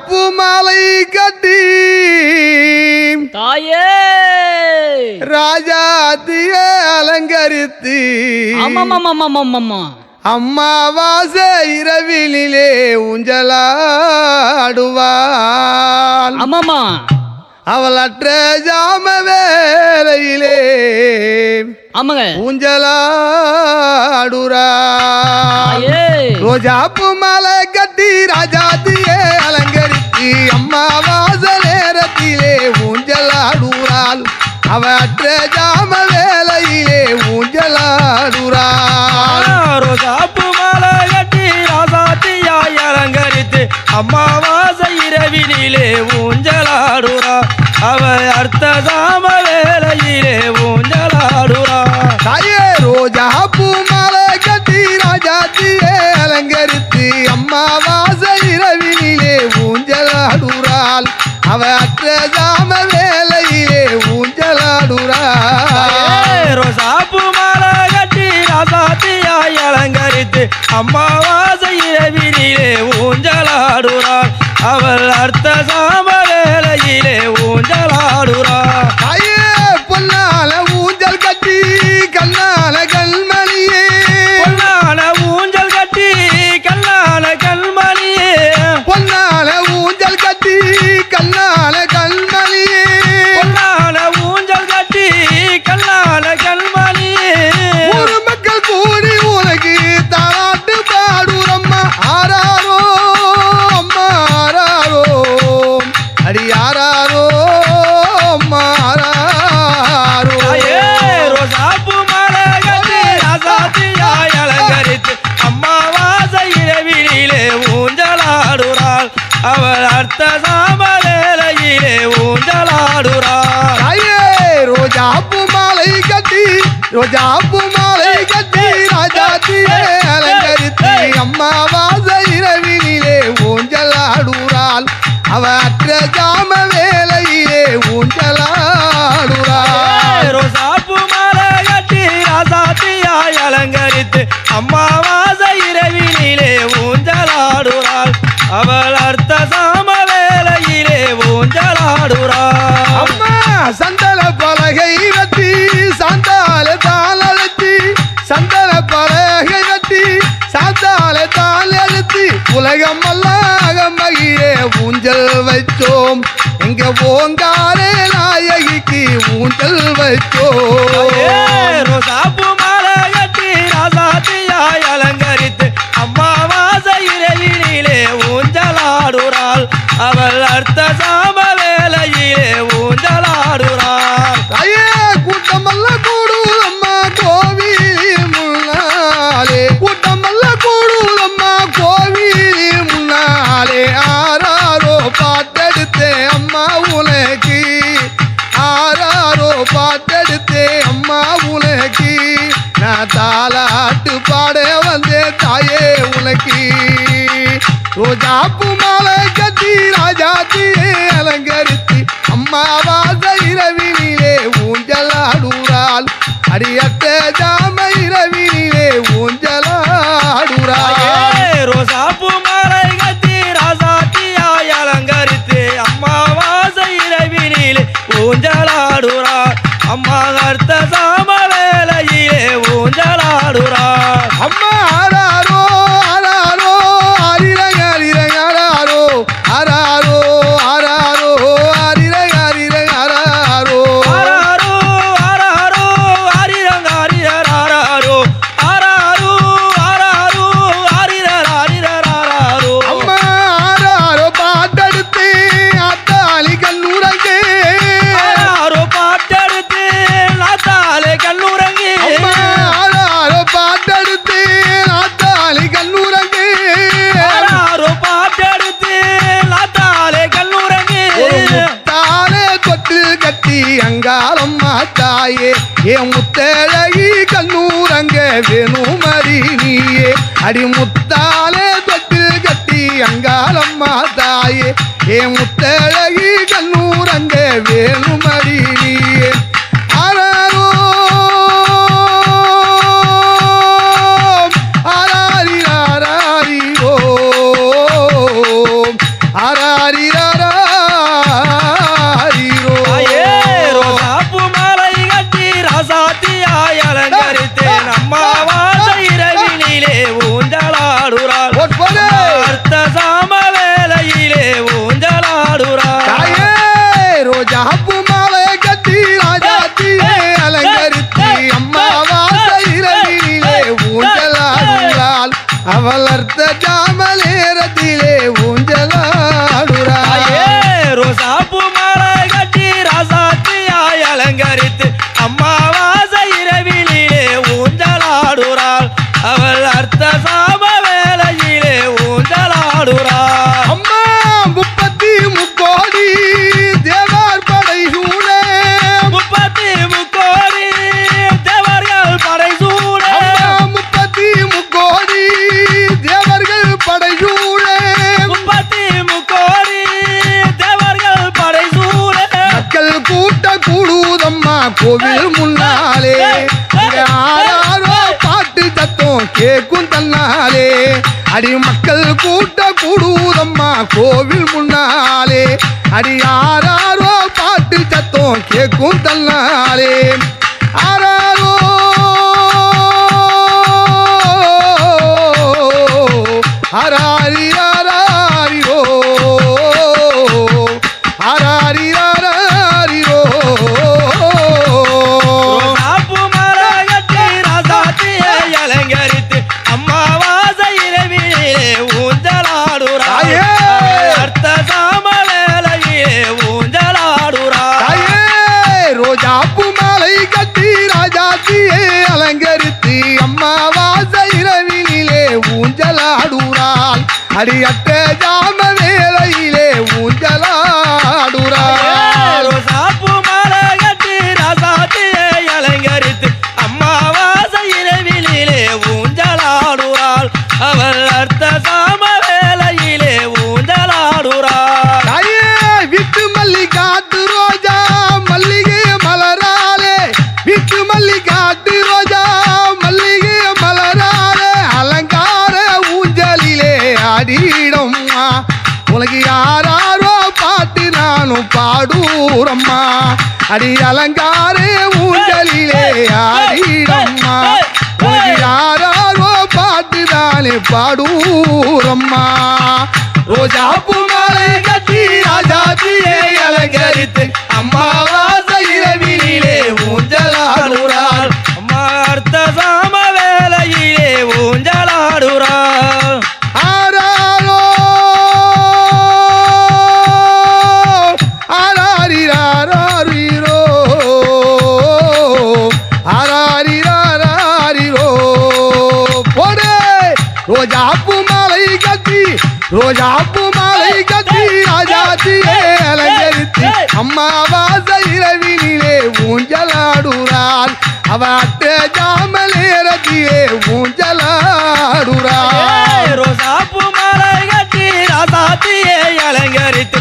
ரோஜா பூ மாலை கட்டி. தாயே! ராஜாத்திய அலங்கரித்து. அம்மாவாச இரவினிலே ஊஞ்சலாடுவாள். ஆமாமா அவள் அற்ற ஜாம வேலையிலே ஆமாங்க ஊஞ்சலாடுறாள். தாயே! ரோஜா பூ மாலை கட்டி ராஜாத்தியே அம்மா வாச நேரத்திலே ஊஞ்சலாடுறாள் அவற்ற ஜாம வேலையிலே ஊஞ்சலாடுறாள் ரோசாப்பு மாலை கட்டி ராசாத்தியாய் அலங்கரித்து அம்மாவாசை இரவினிலே ஊஞ்சலாடுறா அவ அர்த்த சாம அவ அற்ற ஜாம வேலையிலே ஊஞ்சலாடுறாள் ரோசாப்பு மாலை கட்டி ராசாத்தியாய் அலங்கரித்து அம்மாவாசை அவள் அர்த்த சாம வேலையிலே ஊஞ்சலாடுறாள் தாயே ரோஜாப்பு மாலை கட்டி ரோஜாப்பு மாலை கட்டி ராஜாத்தியே அலங்கரித்து அம்மாவாச இரவினிலே ஊஞ்சலாடுறாள். அவ அற்ற ஜாம வேலையிலே ஊஞ்சலாடுறாள். ஊஞ்சல் வச்சோம் எங்க ஓங்காரே நாயகிக்கு ஊஞ்சல் வச்சோம் ரோசாப்பு மாலை கட்டி ராசாத்தியாய் அலங்கரித்து அம்மாவாசை இரவினிலே ஊஞ்சலாடுறாள். அவள் அர்த்த சாம அம்மாவாச இரவினிலே ஊஞ்சலாடுறாள் அடியட்ட ஜாம இரவினிலே ஊஞ்சலாடுறாள் ரோசாப்பு மாலை கட்டி ராசாத்தியாய் அலங்கரித்து அம்மாவாசை இரவினிலே ஊஞ்சலாடுறாள் அம்மா அர்த்த சாம வேலையிலே ஊஞ்சலாடுறாள் அம்மா நீயே அடி முத்தாலே தொட்டு கட்டி அங்காலம்மா தாயே. ஏ முத்தழகி கண்ணூரங்க வேணுமரி நீயே. அவள் அர்த்த ஜாமலேரத்திலே ஊஞ்சலாடுறா மக்கள் கூட்ட கூடுதம்மா கோவில் முன்னாலே. அடி ஆறாரோ பாட்டு சத்தம் கேட்கும் தன்னாலே. ஆறாரோ ஆராரி. அடியட்ட ஜாம வேளையிலே ஊஞ்சலாடுறாள் ரோசாப்பு மாலை கட்டி ராசாத்தியை அலங்கரித்து அம்மாவாசை இரவிலே ஊஞ்சலாடுறாள். அவள் அர்த்த சாம வேளையிலே ஊஞ்சலாடுறாள். தாயே விட்டு மல்லி காட்டு ரோஜா மல்லிகை மலராலே விட்டு மல்லி காட்டு ரோஜா உனக்கு யாராரோ பாட்டு நானும் பாடூரம்மா. அடி அலங்கார ஊஞ்சலிலே ஆடிடம்மா. உனக்கு யாராரோ பாட்டு தானே பாடூரம்மா. ரோஜா பூமாலை கட்டி ராஜாத்தியை அலங்கரித்து ரோஜா பூ மாலை கட்டி ரோஜா பூ மாலை கட்டி ராஜாத்தியே அலங்கரித்து அம்மாவாசை இரவினிலே ஊஞ்சலாடுறாள் அவ அட்ட ஜாமலேரத்திலே ஊஞ்சலாடுறாள் ரோஜா பூ மாலை கட்டி ராசாத்தியை அலங்கரித்து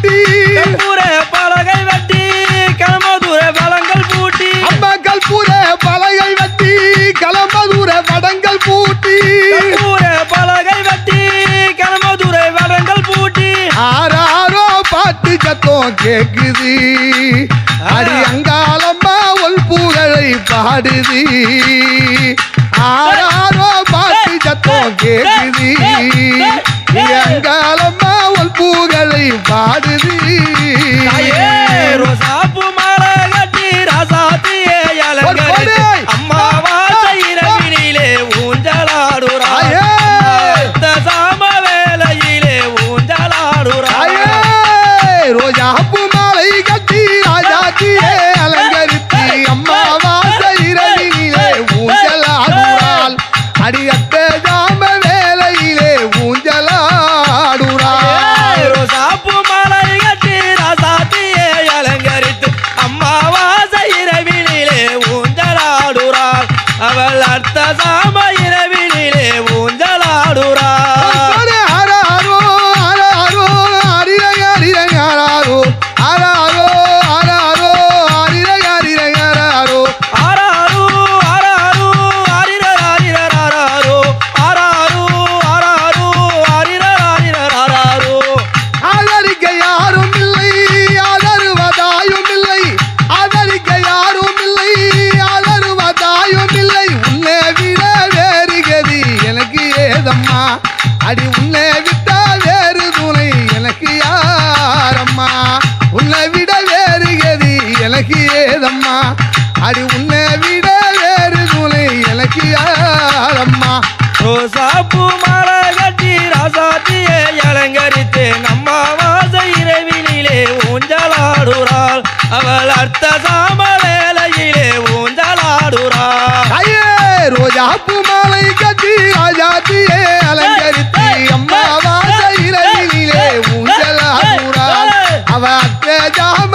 பூட்டி கற்பூர பலகை வெட்டி கல்மதுர வளங்கள் பூட்டி. அம்மா கற்பூர பலகை வெட்டி கலமதுர வடங்கள் பூட்டி. கற்பூர பலகை வெட்டி கல்மதுர வளங்கள் பூட்டி. ஆறாரோ பாட்டு சத்தம் கேக்குது. அடி அங்காளம்மா ஒல் புகழை பாடுது. ஆறாரோ பாட்டு சத்தம் கேக்குது. அங்காளம்மா ஒல் புகழை பாடுது யாரம்மா அடி உன்னை விட்டா வேறு துணை எனக்கு யாரம்மா? உன்னை விட வேறு கதி எனக்கு ஏதம்மா? அடி உன்னை விட வேறு துணை எனக்கு யாரம்மா? ரோசாப்பு மாலை கட்டி ராசாத்தியை அலங்கரித்தேன் அம்மா வாச இரவினிலே ஊஞ்சலாடுறாள் அவள் அர்த்த சாம வேலையிலே ஊஞ்சலாடுறாள் ரோஜாப்பு மாலை கட்டி ராஜாத்தியே அலங்கரித்து அம்மா வாச இரவிலே ஊஞ்சலாடுறாள் அவ அத்த ஜாம